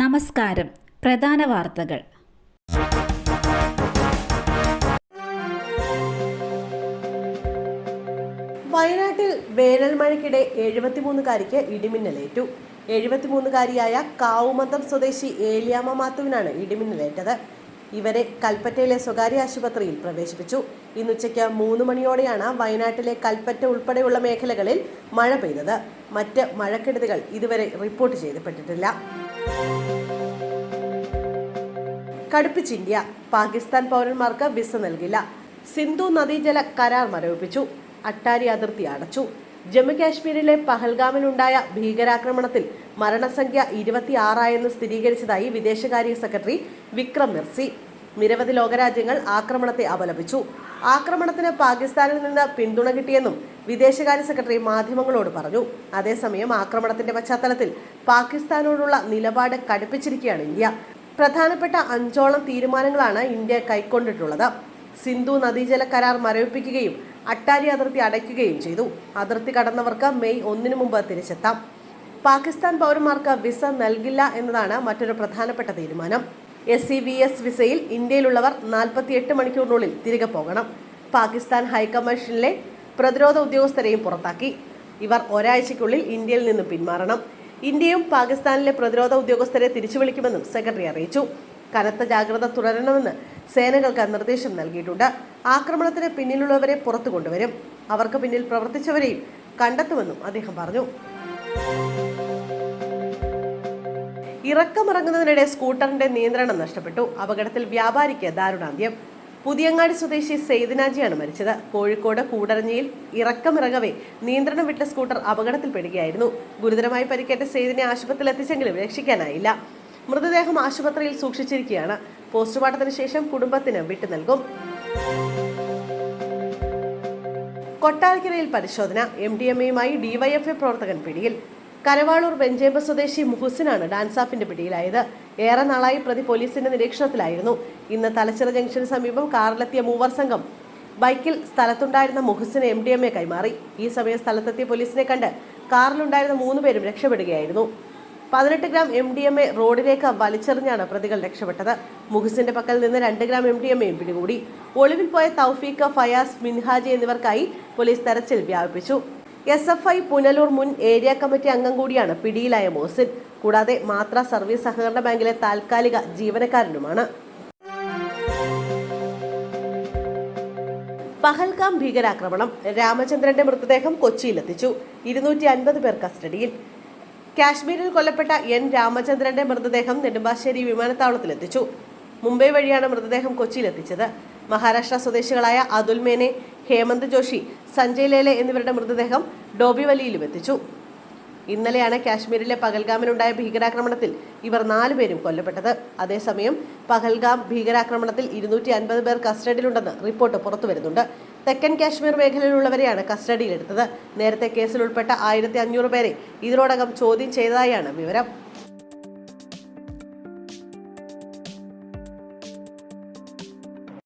നമസ്കാരം. പ്രധാന വാർത്തകൾ. വയനാട്ടിൽ വേനൽ മഴയ്ക്കിടെ എഴുപത്തിമൂന്നുകാരിക്ക് ഇടിമിന്നലേറ്റു. എഴുപത്തിമൂന്നുകാരിയായ കാവുമന്തം സ്വദേശി ഏലിയാമ മാത്തുവിനാണ് ഇടിമിന്നലേറ്റത്. ഇവരെ കൽപ്പറ്റയിലെ സ്വകാര്യ ആശുപത്രിയിൽ പ്രവേശിപ്പിച്ചു. ഇന്നുച്ചയ്ക്ക് മൂന്ന് മണിയോടെയാണ് വയനാട്ടിലെ കൽപ്പറ്റ ഉൾപ്പെടെയുള്ള മേഖലകളിൽ മഴ പെയ്തത്. മറ്റ് മഴക്കെടുതികൾ ഇതുവരെ റിപ്പോർട്ട് ചെയ്യപ്പെട്ടിട്ടില്ല കടുപ്പിച്ച് ഇന്ത്യ പാകിസ്ഥാൻ പൗരന്മാർക്ക് വിസ നൽകില്ല. സിന്ധു നദീജല കരാർ മരവിപ്പിച്ചു. അട്ടാരി അതിർത്തി അടച്ചു. ജമ്മുകാശ്മീരിലെ പഹൽഗാമിലുണ്ടായ ഭീകരാക്രമണത്തിൽ മരണസംഖ്യ ഇരുപത്തിയാറായെന്ന് സ്ഥിരീകരിച്ചതായി വിദേശകാര്യ സെക്രട്ടറി വിക്രം മിർസി. നിരവധി ലോകരാജ്യങ്ങൾ ആക്രമണത്തെ അപലപിച്ചു. ആക്രമണത്തിന് പാകിസ്ഥാനിൽ നിന്ന് പിന്തുണ കിട്ടിയെന്നും വിദേശകാര്യ സെക്രട്ടറി മാധ്യമങ്ങളോട് പറഞ്ഞു. അതേസമയം ആക്രമണത്തിന്റെ പശ്ചാത്തലത്തിൽ പാകിസ്ഥാനോടുള്ള നിലപാട് കടുപ്പിച്ചിരിക്കുകയാണ് ഇന്ത്യ. പ്രധാനപ്പെട്ട അഞ്ചോളം തീരുമാനങ്ങളാണ് ഇന്ത്യ കൈക്കൊണ്ടിട്ടുള്ളത്. സിന്ധു നദീജല കരാർ മരവിപ്പിക്കുകയും അട്ടാരി അതിർത്തി അടയ്ക്കുകയും ചെയ്തു. അതിർത്തി കടന്നവർക്ക് മെയ് ഒന്നിനു മുമ്പ് തിരിച്ചെത്താം. പാകിസ്ഥാൻ പൗരന്മാർക്ക് വിസ നൽകില്ല എന്നതാണ് മറ്റൊരു പ്രധാനപ്പെട്ട തീരുമാനം. എസ് സി വി എസ് വിസയിൽ ഇന്ത്യയിലുള്ളവർ നാൽപ്പത്തിയെട്ട് മണിക്കൂറിനുള്ളിൽ തിരികെ പോകണം. പാകിസ്ഥാൻ ഹൈക്കമ്മീഷനിലെ പ്രതിരോധ ഉദ്യോഗസ്ഥരെയും പുറത്താക്കി. ഇവർ ഒരാഴ്ചയ്ക്കുള്ളിൽ ഇന്ത്യയിൽ നിന്ന് പിന്മാറണം. ഇന്ത്യയും പാകിസ്ഥാനിലെ പ്രതിരോധ ഉദ്യോഗസ്ഥരെ തിരിച്ചു വിളിക്കുമെന്നും സെക്രട്ടറി അറിയിച്ചു. കനത്ത ജാഗ്രത തുടരണമെന്ന് സേനകൾക്ക് നിർദ്ദേശം നൽകിയിട്ടുണ്ട്. ആക്രമണത്തിന് പിന്നിലുള്ളവരെ പുറത്തു കൊണ്ടുവരും. അവർക്ക് പിന്നിൽ പ്രവർത്തിച്ചവരെയും കണ്ടെത്തുമെന്നും അദ്ദേഹം പറഞ്ഞു. ഇറക്കമിറങ്ങുന്നതിനിടെ സ്കൂട്ടറിന്റെ നിയന്ത്രണം നഷ്ടപ്പെട്ടു. അപകടത്തിൽ വ്യാപാരിക്ക് ദാരുണാന്ത്യം. പുതിയങ്ങാടി സ്വദേശി സെയ്ദിനാജിയാണ് മരിച്ചത്. കോഴിക്കോട് കൂടരഞ്ഞിയിൽ ഇറക്കമിറങ്ങവേ നിയന്ത്രണം വിട്ട സ്കൂട്ടർ അപകടത്തിൽപ്പെടുകയായിരുന്നു. ഗുരുതരമായി പരിക്കേറ്റ സെയ്ദിനെ ആശുപത്രിയിൽ എത്തിച്ചെങ്കിലും രക്ഷിക്കാനായില്ല. മൃതദേഹം ആശുപത്രിയിൽ സൂക്ഷിച്ചിരിക്കുകയാണ്. പോസ്റ്റ്മോർട്ടത്തിന് ശേഷം കുടുംബത്തിന് വിട്ടു നൽകും. കൊട്ടാരക്കരയിൽ പരിശോധന. എം ഡി എം എയുമായി ഡിവൈഎഫ്ഐ പ്രവർത്തകൻ പിടിയിൽ. കരവാളൂർ വെഞ്ചേമ്പ സ്വദേശി മുഹസിനാണ് ഡാൻസാഫിന്റെ പിടിയിലായത്. ഏറെ നാളായി പ്രതി പോലീസിന്റെ നിരീക്ഷണത്തിലായിരുന്നു. ഇന്ന് തലച്ചിറ ജംഗ്ഷന് സമീപം കാറിലെത്തിയ മൂവർ സംഘം ബൈക്കിൽ സ്ഥലത്തുണ്ടായിരുന്ന മുഹസിന് എം ഡി എം എ കൈമാറി. ഈ സമയം സ്ഥലത്തെത്തിയ പോലീസിനെ കണ്ട് കാറിലുണ്ടായിരുന്ന മൂന്ന് പേരും രക്ഷപ്പെടുകയായിരുന്നു. പതിനെട്ട് gram M D M A റോഡിലേക്ക് വലിച്ചെറിഞ്ഞാണ് പ്രതികൾ രക്ഷപ്പെട്ടത്. മുഹസിന്റെ പക്കൽ നിന്ന് രണ്ട് ഗ്രാം എം ഡി എം എയും പിടികൂടി. ഒളിവിൽ പോയ തൗഫീഖ് ഫയാസ് മിൻഹാജി എന്നിവർക്കായി പോലീസ് തെരച്ചിൽ വ്യാപിപ്പിച്ചു. എസ് എഫ് ഐ പുനലൂർ മുൻ ഏരിയ കമ്മിറ്റി അംഗം കൂടിയാണ് പിടിയിലായ മോസിൻ കൂടാതെ മാത്ര സർവീസ് സഹകരണ ബാങ്കിലെ താൽക്കാലിക ജീവനക്കാരനുമാണ്. പഹൽഗാം ഭീകരാക്രമണം. രാമചന്ദ്രന്റെ മൃതദേഹം കൊച്ചിയിലെത്തിച്ചു. ഇരുന്നൂറ്റി അൻപത് പേർ കസ്റ്റഡിയിൽ. കാശ്മീരിൽ കൊല്ലപ്പെട്ട എൻ രാമചന്ദ്രന്റെ മൃതദേഹം നെടുമ്പാശ്ശേരി വിമാനത്താവളത്തിലെത്തിച്ചു. മുംബൈ വഴിയാണ് മൃതദേഹം കൊച്ചിയിലെത്തിച്ചത്. മഹാരാഷ്ട്ര സ്വദേശികളായ അതുൽ മേനെ ഹേമന്ത് ജോഷി സഞ്ജയ് ലേല എന്നിവരുടെ മൃതദേഹം ഡോബിവലിയിലും എത്തിച്ചു. ഇന്നലെയാണ് കാശ്മീരിലെ പഹൽഗാമിലുണ്ടായ ഭീകരാക്രമണത്തിൽ ഇവർ നാലു പേരും കൊല്ലപ്പെട്ടത്. അതേസമയം പഹൽഗാം ഭീകരാക്രമണത്തിൽ ഇരുന്നൂറ്റി അൻപത് പേർ കസ്റ്റഡിയിലുണ്ടെന്ന് റിപ്പോർട്ട് പുറത്തുവരുന്നുണ്ട് തെക്കൻ കാശ്മീർ മേഖലയിലുള്ളവരെയാണ് കസ്റ്റഡിയിലെടുത്തത്. നേരത്തെ കേസിൽ ഉൾപ്പെട്ട ആയിരത്തി അഞ്ഞൂറ് പേരെ ഇതിനോടകം ചോദ്യം ചെയ്തതായാണ് വിവരം.